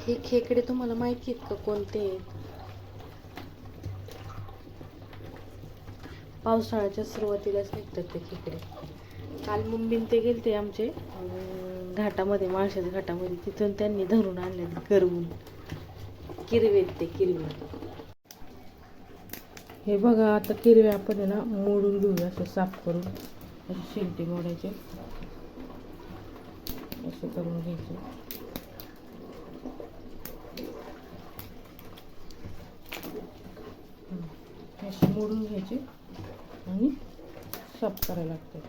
हे खेकडे तुम्हाला माहिती आहेत का कोणते पावसाळ्याच्या सुरुवातीलाच निघतात ते खेकडे. काल मुंबईन ते गेलते आमचे. घाटामध्ये माळशाच्या घाटामध्ये. तिथून त्यांनी धरून आणले गरवून. किरवे ते किरवे हे बघा आता किरवे आपण आहे ना मोडून घेऊया असं साफ करून. असे शेलटे मोडायचे. असं करून घ्यायचं हं. हे असे मोडून घ्यायचे आणि साफ करायला लागते.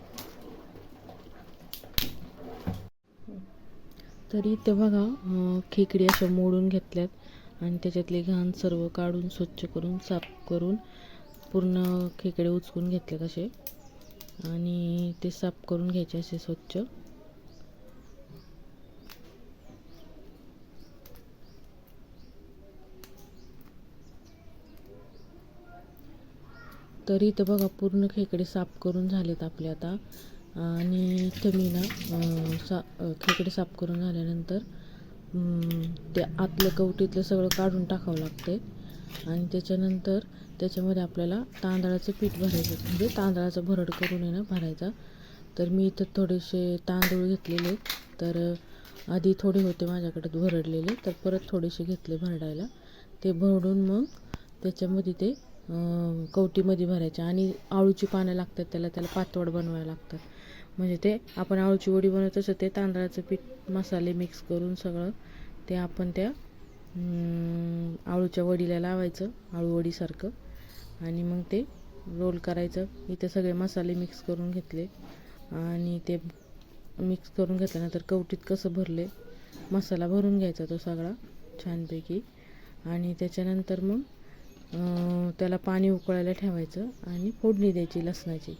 तरी ते बघा खेकडी अशा मोडून घेतल्यात आणि त्याच्यातले घाण सर्व काढून स्वच्छ करून साफ करून पूर्ण खेकडे उचकून घेतलेत असे. आणि ते साफ करून घ्यायचे असे स्वच्छ. तरी इथं बघा पूर्ण खेकडे साफ करून झालेत आपले आता. आणि इथं मी ना सा खेकडे साफ करून झाल्यानंतर ते आतलं कवटीतलं सगळं काढून टाकावं लागते आणि त्याच्यानंतर त्याच्यामध्ये आपल्याला तांदळाचं पीठ भरायचं म्हणजे तांदळाचा भरड करून आहे ना भरायचा. तर मी इथं थोडेसे तांदूळ घेतलेले तर आधी थोडे होते माझ्याकडे भरडलेले तर परत थोडेसे घेतले भरडायला. ते भरडून मग त्याच्यामध्ये ते कवटीमध्ये भरायच्या आणि आळूची पानं लागतात त्याला त्याला पातोड बनवायला लागतात. म्हणजे ते आपण आळूची वडी बनवत तसं ते तांदळाचं पीठ मसाले मिक्स करून सगळं ते आपण त्या आळूच्या वडीला लावायचं आळू वडीसारखं आणि मग ते रोल करायचं. इथे सगळे मसाले मिक्स करून घेतले. आणि ते मिक्स करून घेतल्यानंतर कवटीत कसं भरले मसाला भरून घ्यायचा तो सगळा छानपैकी. आणि त्याच्यानंतर मग त्याला पाणी उकळायला ठेवायचं आणि फोडणी द्यायची लसणाची.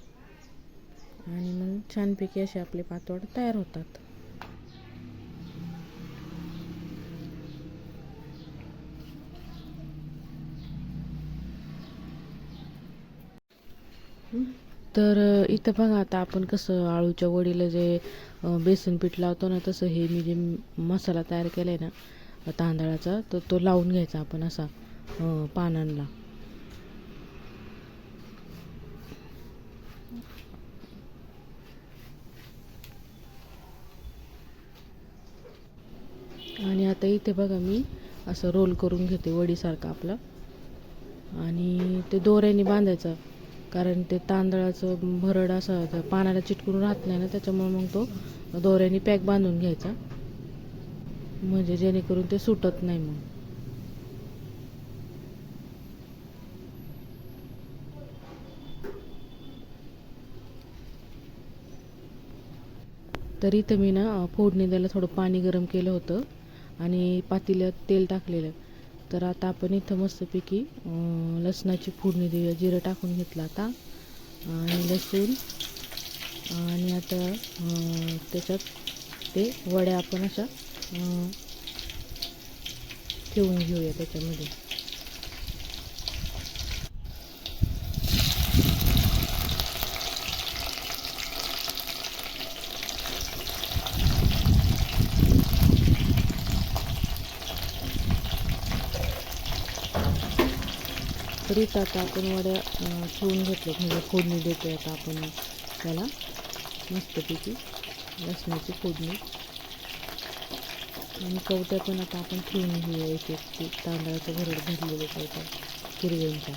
आणि मग छानपैकी असे आपले पातोड तयार होतात. तर इथं बघा आता आपण कसं आळूच्या वडीला जे बेसन पीठ लावतो ना तसं हे मी जे मसाला तयार केला आहे ना तांदळाचा तर तो लावून घ्यायचा आपण असा. हो, पानांना. आणि आता इथे बघा मी असं रोल करून घेते वडीसारखं आपलं. आणि ते दोऱ्याने बांधायचं कारण ते तांदळाचं भरड असं पानाला चिटकून राहत नाही ना त्याच्यामुळे मग तो दोऱ्याने पॅक बांधून घ्यायचा. म्हणजे जेणेकरून ते सुटत नाही मग. तरी इथं मी ना फोडणी द्यायला थोडं पाणी गरम केलं होतं आणि पातेल्यात तेल टाकलेलं. तर आता आपण इथं मस्तपैकी लसणाची फोडणी देऊया जिरं टाकून घेतलं आता. आणि लसूण आणि आता त्याच्यात ते वड्या आपण अशा ठेवून घेऊया त्याच्यामध्ये. तरीच आता आपण वड्या ठेवून घेतल्यात. म्हणजे फोडणी देतो आता आपण त्याला. मस्तपैकी लसणाची फोडणी. आणि कवट्या पण आता आपण ठेवून घेऊया. एक एक तांदळाचं भरड भरलेलं कवट्या हिरव्यांच्या.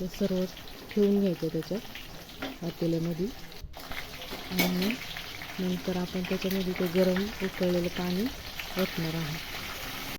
ते सर्व ठेवून घ्यायचं त्याच्यात पातेल्यामध्ये. आणि नंतर आपण त्याच्यामध्ये ते गरम उकळलेलं पाणी ओतणार आहोत.